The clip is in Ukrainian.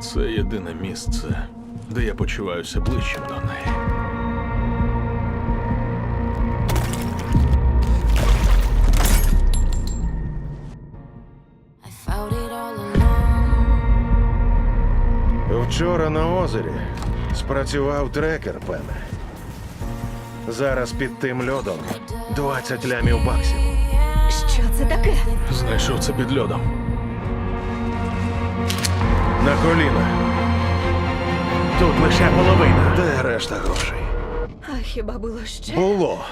Це єдине місце, де я почуваюся ближчим до неї. Вчора на озері спрацював трекер, пене. Зараз під тим льодом 20 лямів баксів. Що це таке? Знайшов це під льодом. На коліна. Тут лише половина. Де решта грошей? А хіба було ще? Було.